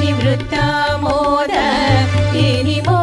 निवृत्तमोद इनिमो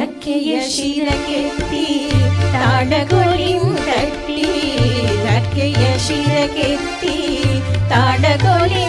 ಧಕ್ಕೆಯ ಶಿರಗೆ ತಾಡಗೋಡಿ ತಟ್ಟಿ ಧಕ್ಕೆಯ ಶಿರಗೆ ತಾಡಗೋಡಿ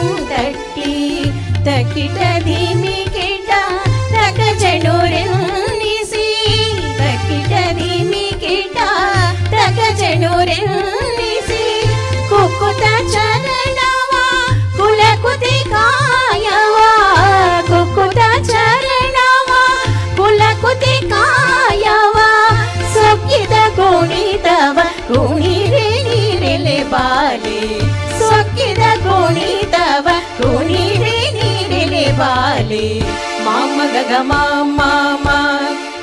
ಕಕ್ಕಿದ ಕೋಣಿದವ ಕೋಣಿರೇ ನೀರಿಲೆ ಬಾಲೆ ಮಾಮ ಗಗ ಮಾಮ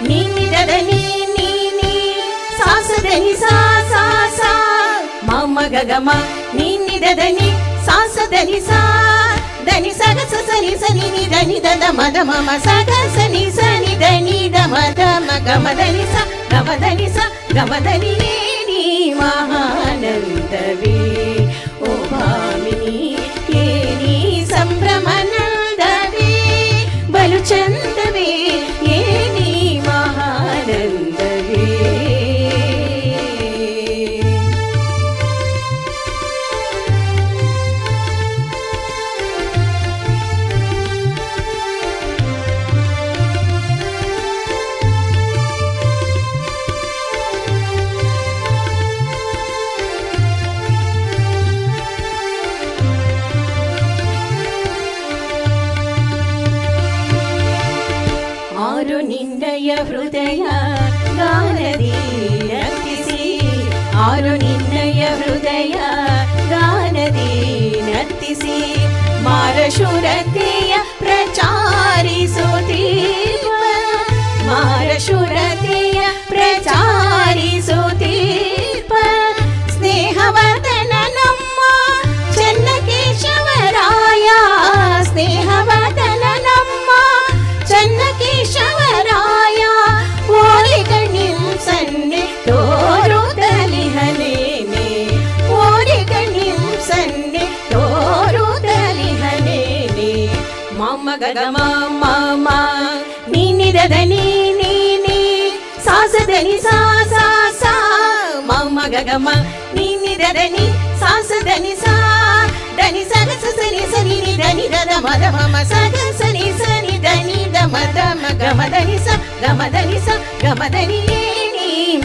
ನೀನಿರದ ನೀ ನೀನಿ ಸಾಸದ ನಿ ಸಾ ಸಾ ಸಾ ಮಾಮ ಗಗ ಮಾ ನೀನಿರದ ನೀ ಸಾಸದ ನಿ ಸಾ దని సగస సని సని నిదని దద మద మమ సగ సని సని దని ద మద మగమదని స గమదని స గమదని నీ మహా ಆರು ನಿನ್ನಯ ಹೃದಯ ಗಾನದಿ ನರ್ತಿಸಿ ಆರು ನಿನ್ನಯ ಹೃದಯ ಗಾನದಿ ನರ್ತಿಸಿ ಮಾರಶುರತೆಯ ಪ್ರಚಾರಿಸುತ್ತೀವ ಮಾರಶುರತೆಯ ಪ್ರಚಾರಿಸುತ್ತೀಪ గగ నీ సాసదని సా సా సా. మమ్మ గగమ. నీ నిదని సాసదని సా. దని సరస సని సని నిదని దద మద మమ సగ సని సని దని దని స గమ దని స గమ దని నీ